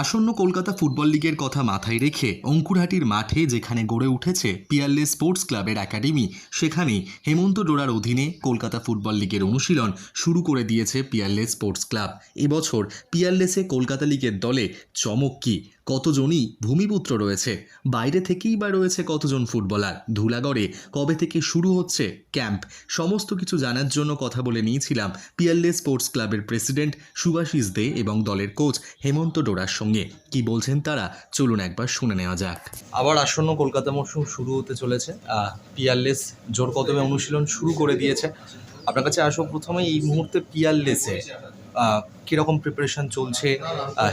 আসন্ন কলকাতা ফুটবল লিগের কথা মাথায় রেখে অঙ্কুরহাটির মাঠে যেখানে গড়ে উঠেছে পিয়ারলে স্পোর্টস ক্লাবের একাডেমি, সেখানেই হেমন্ত ডোরার অধীনে কলকাতা ফুটবল লিগের অনুশীলন শুরু করে দিয়েছে পিয়ারলে স্পোর্টস ক্লাব। এবছর পিয়ারলেসে কলকাতা লিগের দলে চমক কি? কতজনই ভূমিপুত্র রয়েছে? বাইরে থেকেই বা রয়েছে কতজন ফুটবলার? ধুলাগড়ে কবে থেকে শুরু হচ্ছে ক্যাম্প? সমস্ত কিছু জানার জন্য কথা বলে নিয়েছিলাম পিয়ারলেস স্পোর্টস ক্লাবের প্রেসিডেন্ট সুভাষিস দে এবং দলের কোচ হেমন্ত ডোরার সঙ্গে। কি বলছেন তারা? চলুন একবার শুনে নেওয়া যাক। আবার আসন্ন কলকাতা মরশুম শুরু হতে চলেছে। পিয়ারলেস জোর কদমে অনুশীলন শুরু করে দিয়েছে। আপনার কাছে আসো প্রথমে এই মুহূর্তে পিয়ারলেসে কীরকম প্রিপারেশন চলছে?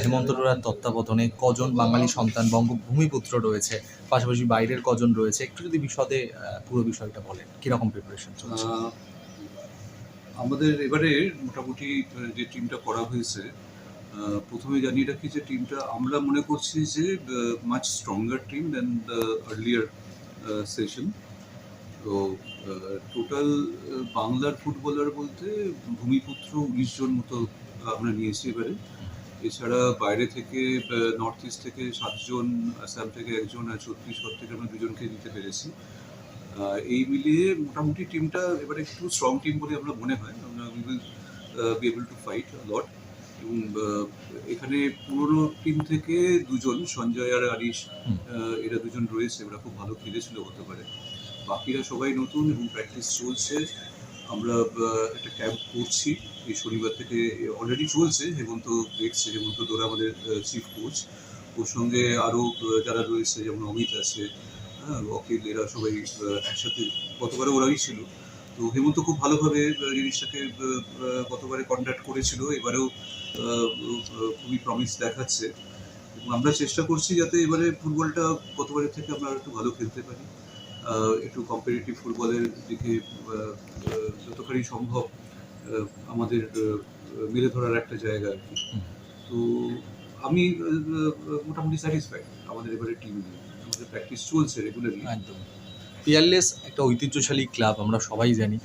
হেমন্ত ডোরার তত্ত্বাবধানে কজন বাঙালি সন্তান বঙ্গভূমিপুত্র রয়েছে? পাশাপাশি বাইরের কজন রয়েছে? একটু যদি বিশদে পুরো বিষয়টা বলেন, কীরকম প্রিপারেশন চলছে? আমাদের এবারে মোটামুটি যে টিমটা করা হয়েছে প্রথমে জানিয়ে রাখি যে টিমটা আমরা মনে করছি যে much stronger team then the earlier session তো টোটাল বাংলার ফুটবলার বলতে ভূমিপুত্র উনিশ জন মতো আমরা নিয়েছি এবারে। এছাড়া বাইরে থেকে নর্থ ইস্ট থেকে সাতজন আসাম থেকে একজন আর ছত্তিশগড় থেকে আমরা দুজনকে নিতে পেরেছি। এই মিলিয়ে মোটামুটি টিমটা এবারে একটু স্ট্রং টিম বলে আমরা মনে হয়। আমরা we will be able to fight lot এবং এখানে পুরোনো টিম থেকে দুজন সঞ্জয় আর আরিশ এরা দুজন রয়েছে। ওরা খুব ভালো খেলেছিল হতে পারে। বাকিরা সবাই নতুন এবং প্র্যাকটিস চলছে। আমরা একটা ক্যাম্প করছি। এই শনিবার থেকে অলরেডি চলছে, হেমন্ত দেখছে, হেমন্ত দোরা আমাদের চিফ কোচ ওর সঙ্গে আরও যারা রয়েছে, যেমন অমিত আছে হ্যাঁ অখিল, এরা সবাই একসাথে গতবারে ওরাই ছিল। তো হেমন্ত খুব ভালোভাবে জিনিসটাকে গতবারে কন্ট্যাক্ট করেছিল। এবারেও খুবই প্রমিস দেখাচ্ছে। আমরা চেষ্টা করছি যাতে এবারে ফুটবলটা গতবারের থেকে আমরা একটু ভালো খেলতে পারি। একটু কম্পিটিটিভ ফুটবলের দিকে যতখানি সম্ভব আমাদের মেলে ধরার একটা জায়গা আর কি। তো আমি মোটামুটি স্যাটিসফাইড আমাদের এবারে টিম নিয়ে। আমাদের প্র্যাকটিস চলছে রেগুলারলি একদম। পিয়ারলেস একটা ঐতিহ্যশালী ক্লাব আমরা সবাই জানি।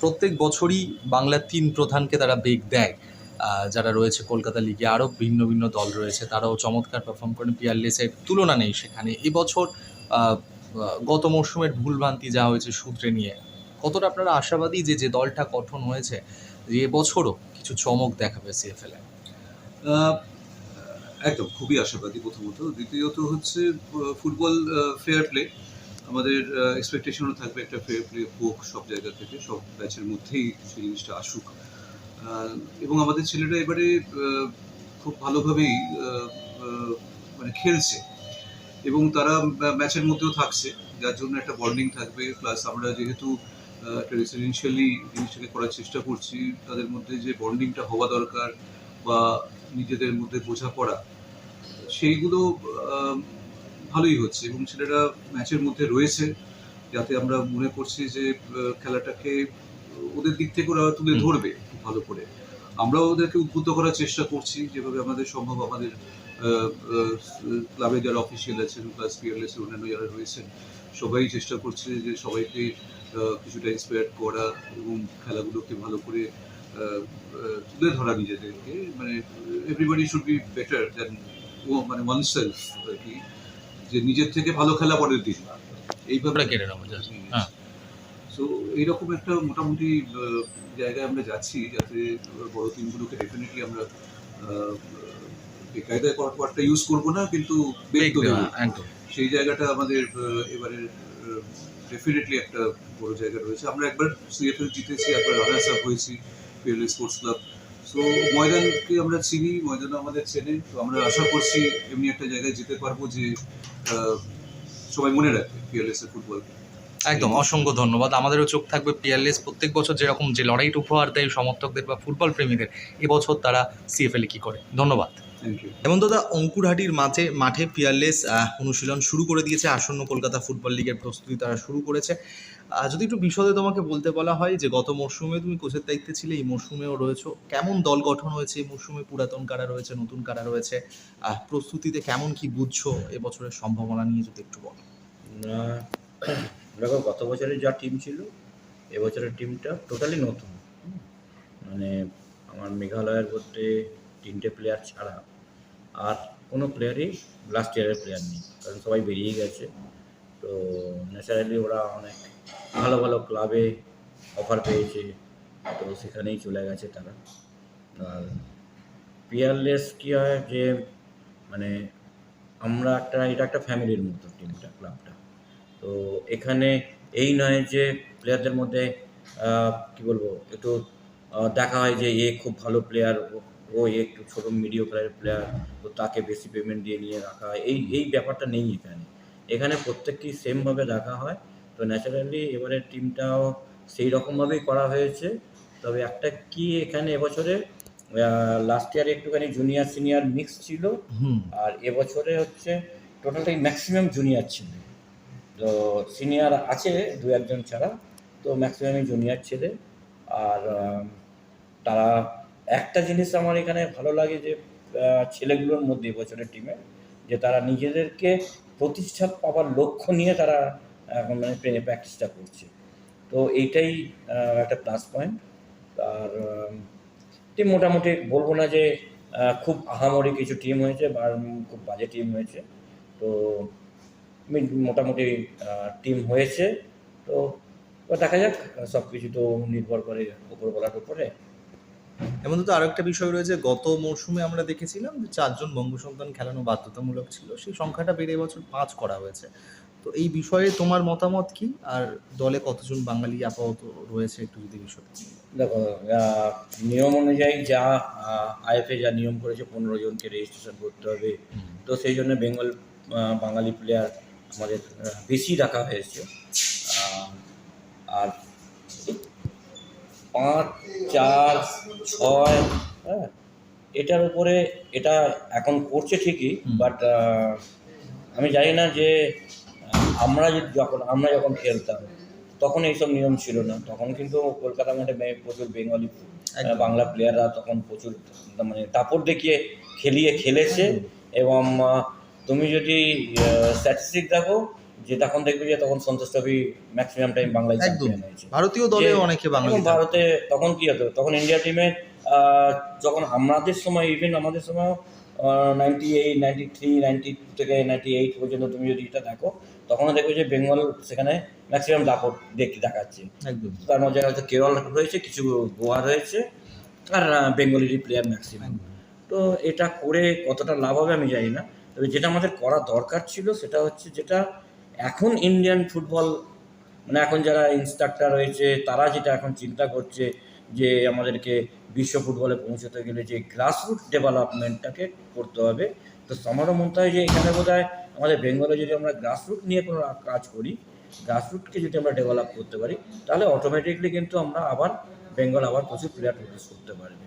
প্রত্যেক বছরই বাংলার তিন প্রধানকে তারা বেগ দেয়। যারা রয়েছে কলকাতা লিগে আরও ভিন্ন ভিন্ন দল রয়েছে তারাও চমৎকার পারফর্ম করেন। পিয়ারলেসের তুলনা নেই সেখানে। এবছর গত মরশুমের ভুলভ্রান্তি যা হয়েছে সূত্রে নিয়ে, কতটা আপনারা আশাবাদী যে যে দলটা গঠন হয়েছে, যে এবছরও কিছু চমক দেখাবে সিএফএল একদম, খুবই আশাবাদী প্রথমত। দ্বিতীয়ত হচ্ছে ফুটবল ফেয়ার প্লে আমাদের এক্সপেকটেশনও থাকবে একটা ফেয়ার প্লে হোক সব জায়গা থেকে, সব ম্যাচের মধ্যেই সেই জিনিসটা আসুক। এবং আমাদের ছেলেরা এবারে খুব ভালোভাবেই মানে খেলছে। এবং তারা ম্যাচের মধ্যেও থাকছে। যার জন্য একটা বন্ডিং থাকবে। প্লাস আমরা যেহেতু একটা রেসিডেন্সিয়ালি জিনিসটাকে করার চেষ্টা করছি তাদের মধ্যে যে বন্ডিংটা হওয়া দরকার বা নিজেদের মধ্যে বোঝাপড়া সেইগুলো ভালোই হচ্ছে এবং ছেলেরা ম্যাচের মধ্যে রয়েছে। যাতে আমরা মনে করছি যে খেলাটাকে ওদের দিক থেকে ওরা তুলে ধরবে ভালো করে। আমরাও ওদেরকে উদ্বুদ্ধ করার চেষ্টা করছি যেভাবে আমাদের সম্ভব আমাদের ক্লাবে যারা অফিসিয়াল আছেন প্লাস পিয়ারলেস অন্যান্য যারা রয়েছেন সবাই চেষ্টা করছে যে সবাইকে কিছুটা ইন্সপায়ার করা এবং খেলাগুলোকে ভালো করে তুলে ধরা নিজেদেরকে। মানে everybody should be better than ও মানে ওয়ান সেলফ আর কি যে নিজের থেকে ভালো খেলা পরের দিন। এইভাবে কেড়ে নেব just, হ্যাঁ। সো এইরকম একটা মোটামুটি জায়গায় আমরা যাচ্ছি যাতে বড় টিমগুলোকে ডেফিনেটলি আমরা বেকায়দায় ওয়ার্ডটা ইউজ করব না কিন্তু বেগ তো একদম। সেই জায়গাটা আমাদের এবারে ডেফিনেটলি একটা বড় জায়গা রয়েছে। আমরা একবার সিএফএল জিতেছি একবার রানার্স আপ হয়েছি পিএলএ স্পোর্টস ক্লাব সো ময়দানকে আমরা চিনি ময়দান আমাদের চেনে। তো আমরা আশা করছি এমনি একটা জায়গায় যেতে পারব যে সবাই মনে রাখবে পিএলএস এর ফুটবলকে একদম অসংখ্য ধন্যবাদ। আমাদেরও চোখ থাকবে পিয়ারলেস প্রত্যেক বছর যেরকম যে লড়াইটা উপহার দেয় সমর্থকদের বা ফুটবল প্রেমীদের এবছর তারা সিএফএল কি করে? ধন্যবাদ। এবং দাদা অঙ্কুরহাটির মাঠে মাঠে পিয়ারলেস অনুশীলন শুরু করে দিয়েছে। আসন্ন কলকাতা ফুটবল লিগের প্রস্তুতি তারা শুরু করেছে। যদি একটু বিশদে তোমাকে বলতে বলা হয় যে গত মরশুমে তুমি কোচের দায়িত্বে ছিলে এই মরশুমেও রয়েছো। কেমন দল গঠন হয়েছে এই মরশুমে? পুরাতন কারা রয়েছে? নতুন কারা রয়েছে? আহ, প্রস্তুতিতে কেমন কি বুঝছ? এবছরের সম্ভাবনা নিয়ে যদি একটু বলো। দেখো গত বছরের যা টিম ছিল এবছরের টিমটা টোটালি নতুন। মানে আমার মেঘালয়ের মধ্যে তিনটে প্লেয়ার ছাড়া আর কোনো প্লেয়ারই লাস্ট ইয়ারের প্লেয়ার নেই, কারণ সবাই বেরিয়ে গেছে। তো ন্যাচারালি ওরা অনেক ভালো ভালো ক্লাবে অফার পেয়েছে, তো সেখানেই চলে গেছে তারা। আর পিয়ারলেস কী হয় যে মানে আমরা একটা, এটা একটা ফ্যামিলির মতো টিমটা ক্লাবটা তো এখানে এই নয় যে প্লেয়ারদের মধ্যে কি বলব, একটু দেখা হয় যে এ খুব ভালো প্লেয়ার ও এ একটু ছোটো মিডিও প্লেয়ার তো তাকে বেশি পেমেন্ট দিয়ে নিয়ে রাখা হয়। এই এই ব্যাপারটা নেই এখানে। এখানে প্রত্যেককেই সেমভাবে রাখা হয়। তো ন্যাচারালি এবারে টিমটাও সেই রকমভাবেই করা হয়েছে। তবে একটা কি এখানে এবছরে লাস্ট ইয়ারে একটুখানি জুনিয়র সিনিয়র মিক্স ছিল। আর এবছরে হচ্ছে টোটালটাই ম্যাক্সিমাম জুনিয়র ছিল। তো সিনিয়র আছে দু একজন ছাড়া। তো ম্যাক্সিমামই জুনিয়র ছেলে। আর তারা একটা জিনিস আমার এখানে ভালো লাগে যে ছেলেগুলোর মধ্যে এবছরের টিমে যে তারা নিজেদেরকে প্রতিষ্ঠা পাওয়ার লক্ষ্য নিয়ে তারা এখন মানে ট্রেনে প্র্যাকটিসটা করছে। তো এইটাই একটা প্লাস পয়েন্ট আর টিম মোটামুটি বলব না যে খুব আহামরি কিছু টিম হয়েছে বা খুব বাজে টিম হয়েছে। তো মোটামুটি টিম হয়েছে। তো দেখা যাক সব কিছু তো নির্ভর করে উপরবেলার উপরে। এমন তো আরও একটা বিষয় রয়েছে গত মরশুমে আমরা দেখেছিলাম যে চারজন বঙ্গ সন্তান খেলানো বাধ্যতামূলক ছিল সেই সংখ্যাটা বেড়ে বছর পাঁচ করা হয়েছে। তো এই বিষয়ে তোমার মতামত কি? আর দলে কতজন বাঙালি আপাতত রয়েছে একটু যদি বিষয় দেখো নিয়ম অনুযায়ী যা আইএফএ যা নিয়ম করেছে পনেরো জনকে রেজিস্ট্রেশন করতে হবে। তো সেই জন্য বেঙ্গল বাঙালি প্লেয়ার আমাদের বেশি রাখা হয়েছে। আর পাঁচ চার ছয় হ্যাঁ এটার উপরে এটা এখন করছে ঠিকই বাট আমি জানি না যে আমরা যখন আমরা যখন খেলতাম তখন এইসব নিয়ম ছিল না। তখন কিন্তু কলকাতা মাঠে প্রচুর বেঙ্গলি বাংলা প্লেয়াররা তখন প্রচুর মানে দাপট দেখিয়ে খেলিয়ে খেলেছে এবং তুমি যদি স্ট্যাটিস্টিক দেখো যে তখন দেখবে যে তখন সন্তোষ ট্রফি ম্যাক্সিমাম টাইম বাংলায় একদম। ভারতীয় দলে অনেকে এবং ভারতে তখন কি হতো? তখন ইন্ডিয়া টিমে যখন আমাদের সময় ইভেন আমাদের সময় ninety eight ninety three ninety থেকে নাইনটি এইট পর্যন্ত তুমি যদি এটা দেখো তখনও দেখবে যে বেঙ্গল সেখানে ম্যাক্সিমাম দাপট দেখতে দেখাচ্ছে। একদম। তার মধ্যে হয়তো কেরল রয়েছে কিছু গোয়া রয়েছে আর বেঙ্গলিরই প্লেয়ার ম্যাক্সিমাম তো এটা করে কতটা লাভ হবে আমি জানি না। তবে যেটা আমাদের করা দরকার ছিল সেটা হচ্ছে যেটা এখন ইন্ডিয়ান ফুটবল মানে এখন যারা ইনস্ট্রাক্টর রয়েছে, তারা যেটা এখন চিন্তা করছে যে আমাদেরকে বিশ্ব ফুটবলে পৌঁছতে গেলে যে গ্রাসরুট ডেভেলপমেন্টটাকে করতে হবে। তো আমারও মনে হয় যে এখানে বোধ আমাদের বেঙ্গলে যদি আমরা গ্রাসরুট নিয়ে কোনো কাজ করি গ্রাসরুটকে যদি আমরা ডেভেলপ করতে পারি, তাহলে অটোমেটিকলি কিন্তু আমরা আবার বেঙ্গল আবার প্রচুর প্লেয়ার প্রডিউস করতে পারবে।